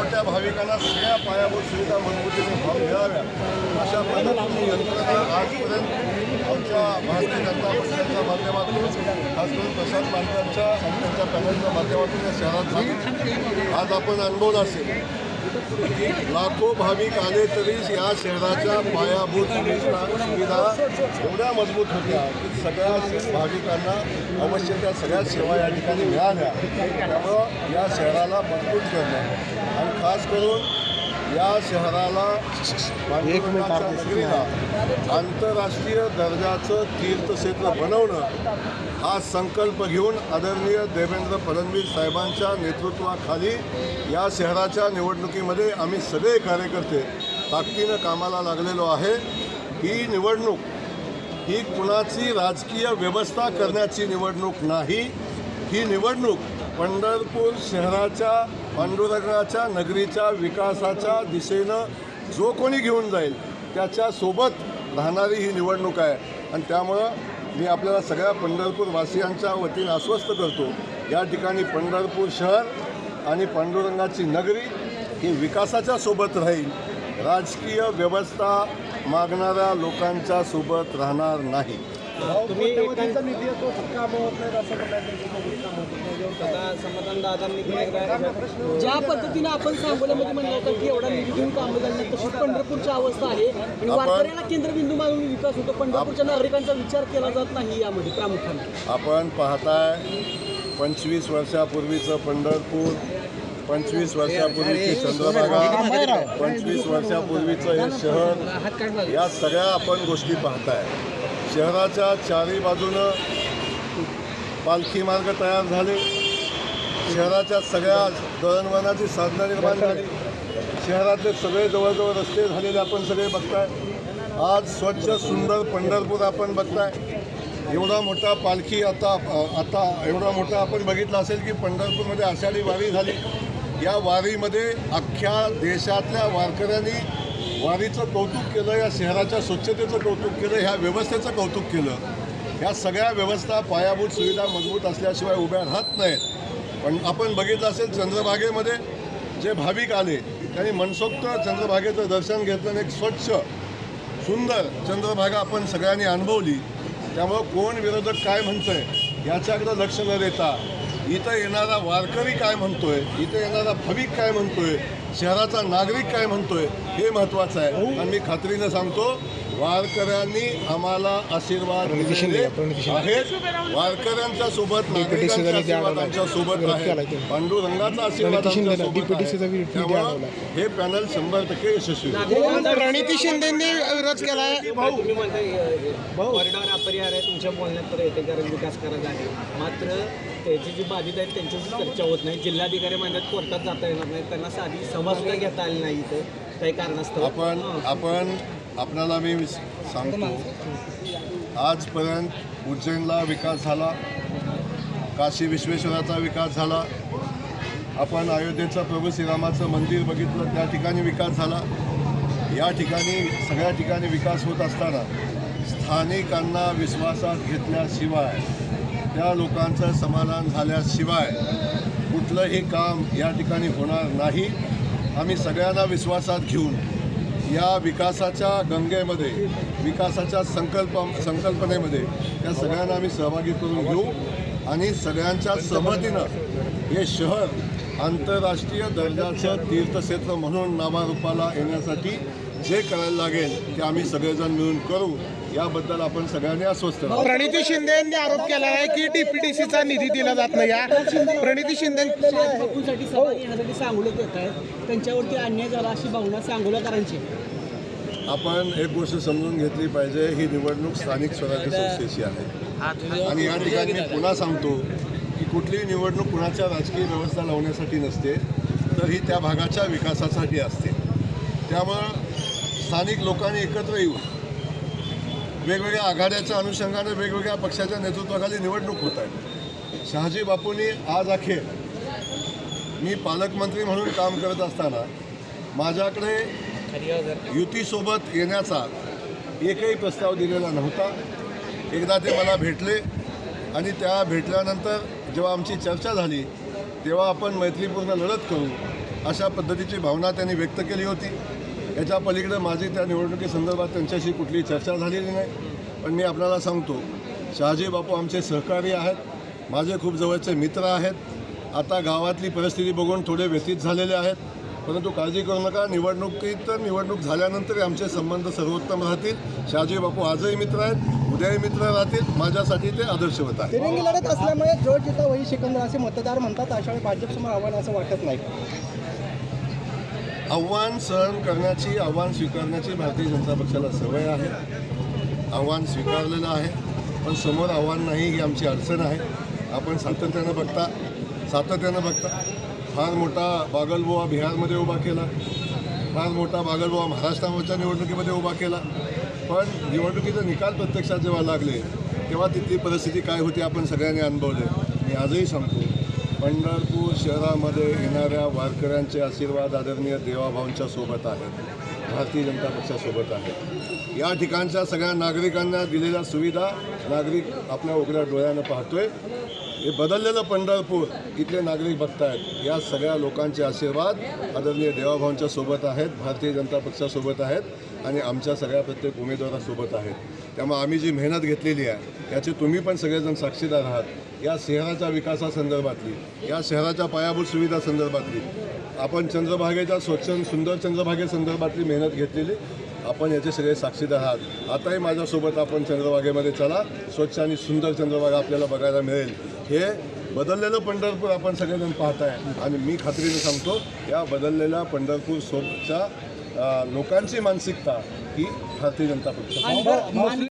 मोठ्या भाविकांना सगळ्या पायाभूत सुविधा मजबूतीने भाव मिळाव्या अशा पद्धतीने यंत्रणा आजपर्यंत आमच्या भारतीय जनता पक्षाच्या माध्यमातून खास करून प्रसाद माध्यमांच्या त्यांच्या पॅनलच्या माध्यमातून या शहरात झाली. आज आपण अनुभवलं असेल की लाखो भाविक आले तरी या शहराच्या पायाभूत सुविधा सुविधा एवढ्या मजबूत होत्या की सगळ्या भाविकांना अवश्य त्या सगळ्या सेवा या ठिकाणी मिळाल्या. त्यामुळं या शहराला मजबूत करणं आणि खास करून या शहराला नगरीला आंतरराष्ट्रीय दर्जाचं तीर्थक्षेत्र बनवणं हा संकल्प घेऊन आदरणीय देवेंद्र फडणवीस साहेबांच्या नेतृत्वाखाली या शहराच्या निवडणुकीमध्ये आम्ही सगळे कार्यकर्ते ताकदीनं कामाला लागलेलो आहे. ही निवडणूक ही कुणाची राजकीय व्यवस्था करण्याची निवडणूक नाही. ही निवडणूक पंढरपूर शहराच्या पांडुरंगाच्या नगरीच्या विकासाच्या दिशेनं जो कोणी घेऊन जाईल त्याच्यासोबत राहणारी ही निवडणूक आहे. आणि त्यामुळं मी आपल्याला सगळ्या पंढरपूर वासियांच्या वतीने आश्वस्त करतो या ठिकाणी पंढरपूर शहर आणि पांडुरंगाची नगरी ही विकासाच्या सोबत राहील. राजकीय व्यवस्था मागणाऱ्या लोकांच्या सोबत राहणार नाही. ज्या पद्धतीने आपण सांगोल्यामध्ये म्हणलं होतं की एवढा निधी देऊन कामं झाली तशी पंढरपूरची अवस्था आहे आणि वारकऱ्याला केंद्रबिंदू मानून विकास होतो पंढरपूरच्या नागरिकांचा विचार केला जात नाही यामध्ये प्रामुख्याने. आपण पाहताय पंचवीस वर्षापूर्वीचं पंढरपूर पंचवीस वर्षापूर्वीची चंद्रभागा पंचवीस वर्षापूर्वीचं हे शहर या सगळ्या आपण गोष्टी पाहताय. शहराच्या चारही बाजूनं पालखी मार्ग तयार झाले. शहराच्या सगळ्या दळणवळणाची साधनं निर्माण झाली. शहरातले सगळे जवळजवळ रस्ते झालेले आपण सगळे बघताय. आज स्वच्छ सुंदर पंढरपूर आपण बघताय. एवढा मोठा पालखी आता आता एवढा मोठा आपण बघितला असेल की पंढरपूरमध्ये आषाढी वारी झाली. या वारीमध्ये अख्ख्या देशातल्या वारकऱ्यांनी वारीचं कौतुक केलं या शहराच्या स्वच्छतेचं कौतुक केलं ह्या व्यवस्थेचं कौतुक केलं. ह्या सगळ्या व्यवस्था पायाभूत सुविधा मजबूत असल्याशिवाय उभ्या राहत नाहीत. पण आपण बघितलं असेल चंद्रभागेमध्ये जे भाविक आले त्यांनी मनसोक्त चंद्रभागेचं दर्शन घेतलं आणि एक स्वच्छ सुंदर चंद्रभागा आपण सगळ्यांनी अनुभवली. त्यामुळं कोण विरोधक काय म्हणतोय याच्याकडं लक्ष न देता इथं येणारा वारकरी काय म्हणतोय इथं येणारा भाविक काय म्हणतोय शहराचा नागरिक काय म्हणतोय हे महत्त्वाचं आहे. आणि मी खात्रीनं सांगतो वारकऱ्यांनी आम्हाला आशीर्वाद दिलेले आहेत. वारकऱ्यांच्या सोबत आशीर्वाद आमच्यासोबत आहे. पांडुरंगाचा आशीर्वाद आमच्यासोबत आहे. त्यामुळं हे पॅनल शंभर टक्के यशस्वी. प्रणिती शिंदेनी विरोध केलाय? कॉरिडॉर अपरिहार आहे तुमच्या बोलण्यात तर येते कारण विकास करायचा आहे. मात्र त्याची जी बाधित आहेत त्यांच्याशी चर्चा होत नाही. जिल्हाधिकारी म्हणतात कोर्टात जाता येणार नाही. त्यांना साधी सभा सुद्धा घेता आली नाही इथं. काही कारणास्तव. आपण आपण आपल्याला मी सांगतो आजपर्यंत उज्जैनला विकास झाला काशी विश्वेश्वराचा विकास झाला आपण अयोध्येचं प्रभू श्रीरामाचं मंदिर बघितलं त्या ठिकाणी विकास झाला. या ठिकाणी सगळ्या ठिकाणी विकास होत असताना स्थानिकांना विश्वासात घेतल्याशिवाय त्या लोकांचं समाधान झाल्याशिवाय कुठलंही काम या ठिकाणी होणार नाही. आम्ही सगळ्यांना विश्वासात घेऊन या विकासाच्या गंगेमध्ये विकासाच्या संकल्प संकल्पनेमध्ये या सगळ्यांना आम्ही सहभागी करून घेऊ आणि सगळ्यांच्या सहमतीनं हे शहर आंतरराष्ट्रीय दर्जाचं तीर्थक्षेत्र म्हणून नावारूपाला येण्यासाठी जे करायला लागेल ते आम्ही सगळेजण मिळून करू. याबद्दल आपण सगळ्यांनी अस्वस्थ प्रणिती शिंदे यांनी आरोप केला आहे की डीपीटीसीचा निधी दिला जात नाही. या प्रणिती शिंदे बापूंसाठी सभा घेण्यासाठी सांगोल्यात येत आहेत. त्यांच्यावरती अन्याय झाला अशी भावना सांगोल्याकरांची आपण एक गोष्ट समजून घेतली पाहिजे ही निवडणूक स्थानिक स्वराज्य संस्थेची आहे. आणि या ठिकाणी मी पुन्हा सांगतो की कुठलीही निवडणूक कुणाच्या राजकीय व्यवस्था लावण्यासाठी नसते तर ही त्या भागाच्या विकासासाठी असते. त्यामुळं स्थानिक लोकांनी एकत्र येऊन वेगवेगळ्या आघाड्याच्या अनुषंगाने वेगवेगळ्या पक्षाच्या नेतृत्वाखाली निवडणूक होत आहे. शहाजी बापूंनी आज अखेर मी पालकमंत्री म्हणून काम करत असताना माझ्याकडे युतीसोबत येण्याचा एकही प्रस्ताव दिलेला नव्हता. एकदा ते मला भेटले आणि त्या भेटल्यानंतर जेव्हा आमची चर्चा झाली तेव्हा आपण मैत्रीपूर्ण लढत करू अशा पद्धतीची भावना त्यांनी व्यक्त केली होती. याच्या पलीकडे माझी त्या निवडणुकीसंदर्भात त्यांच्याशी कुठली चर्चा झालेली नाही. पण मी आपल्याला सांगतो शहाजी बापू आमचे सहकारी आहेत माझे खूप जवळचे मित्र आहेत. आता गावातली परिस्थिती बघून थोडे व्यतीत झालेले आहेत. परंतु काळजी करू नका निवडणुकीत तर निवडणूक झाल्यानंतर आमचे संबंध सर्वोत्तम राहतील. शहाजी बापू आजही मित्र आहेत उद्याही मित्र राहतील. माझ्यासाठी ते आदर्शवत आहेत. तिरंगी लढत असल्यामुळे जो जिता वही सिकंदर असे मतदार म्हणतात अशा वेळी भाजपसमोर आव्हान असं वाटत नाही. आव्हान सहन करण्याची आव्हान स्वीकारण्याची भारतीय जनता पक्षाला सवय आहे. आव्हान स्वीकारलेलं आहे पण समोर आव्हान नाही ही आमची अडचण आहे. आपण सातत्यानं बघता सातत्यानं बघता. फार मोठा बागलबोवा बिहारमध्ये उभा केला. फार मोठा बागलबोवा महाराष्ट्रावरच्या निवडणुकीमध्ये उभा केला. पण निवडणुकीचे निकाल प्रत्यक्षात जेव्हा लागले तेव्हा तिथली परिस्थिती काय होती आपण सगळ्यांनी अनुभवले. मी आजही सांगतो पंढरपूर शहरामध्ये येणाऱ्या वारकऱ्यांचे आशीर्वाद आदरणीय देवाभाऊंच्या सोबत आहेत. भारतीय जनता पक्षासोबत आहे या ठिकाणच्या सगळ्या नागरिकांना दिलेल्या सुविधा नागरिक आपल्या उघड्या डोळ्यानं पाहतोय. हे बदललेलं पंढरपूर इथले नागरिक बघतायत. या सगळ्या लोकांचे आशीर्वाद आदरणीय देवाभाऊंच्या सोबत आहेत भारतीय जनता पक्षासोबत आहेत आणि आमच्या सगळ्या प्रत्येक उमेदवारासोबत आहेत. त्यामुळे आम्ही जी मेहनत घेतलेली आहे याचे तुम्ही पण सगळेजण साक्षीदार आहात. या शहराच्या विकासासंदर्भातली या शहराच्या पायाभूत सुविधा संदर्भातली आपण चंद्रभागेच्या स्वच्छ सुंदर चंद्रभागेसंदर्भातली मेहनत घेतलेली आपण याचे सगळे साक्षीदार आहात. आताही माझ्यासोबत आपण चंद्रभागेमध्ये चला. स्वच्छ आणि सुंदर चंद्रभागा आपल्याला बघायला मिळेल. हे बदललेलं पंढरपूर आपण सगळेजण पाहताय. आणि मी खात्रीने सांगतो या बदललेल्या पंढरपूर सोबतच्या लोकांची मानसिकता ही भारतीय जनता पक्ष